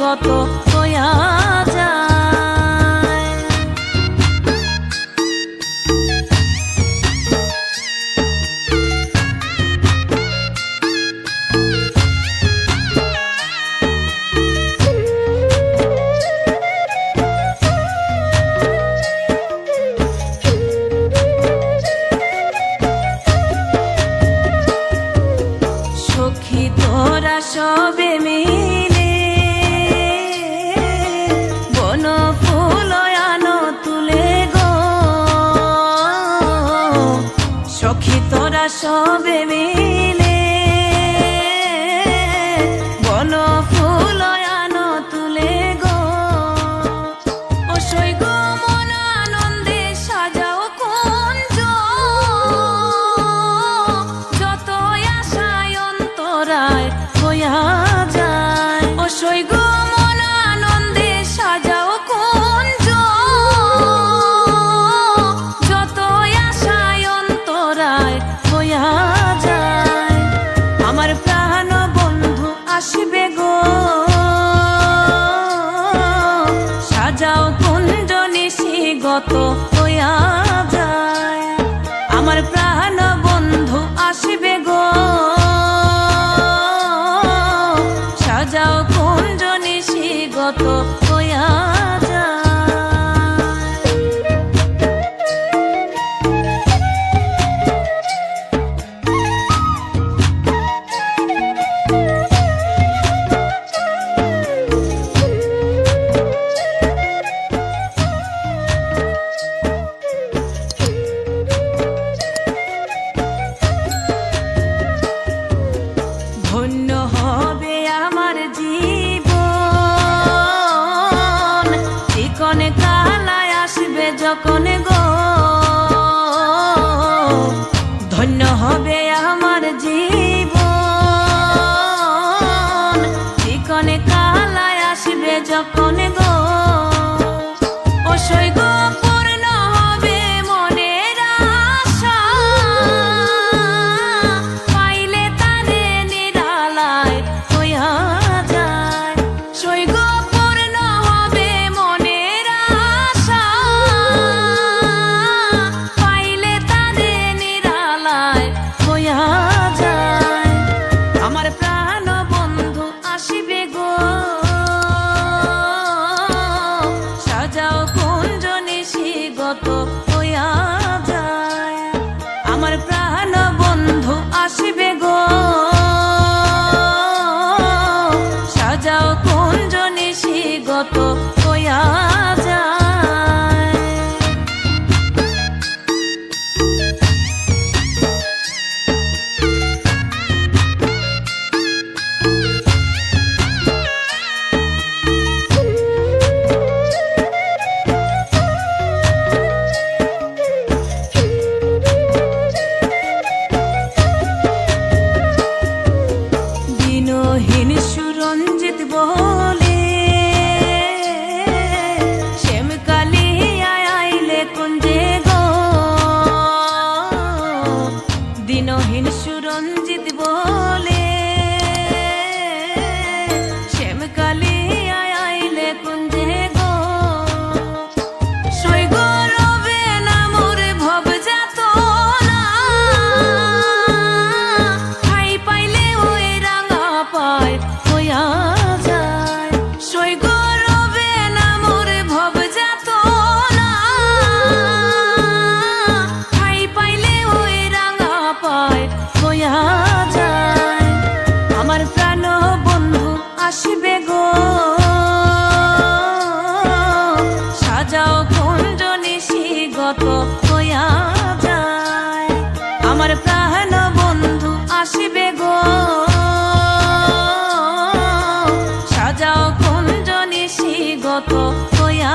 গত হয়া So baby নত হইয়া যায়। আমার প্রাণ বন্ধু আসিবে গো। সাজাও কুঞ্জ নিশিগত con go. Oh yeah. আসবে গো। সাজাও কুঞ্জ গত হইয়া যায়। আমার প্রাণ বন্ধু আসবে গো। সাজাও কুঞ্জ গত হইয়া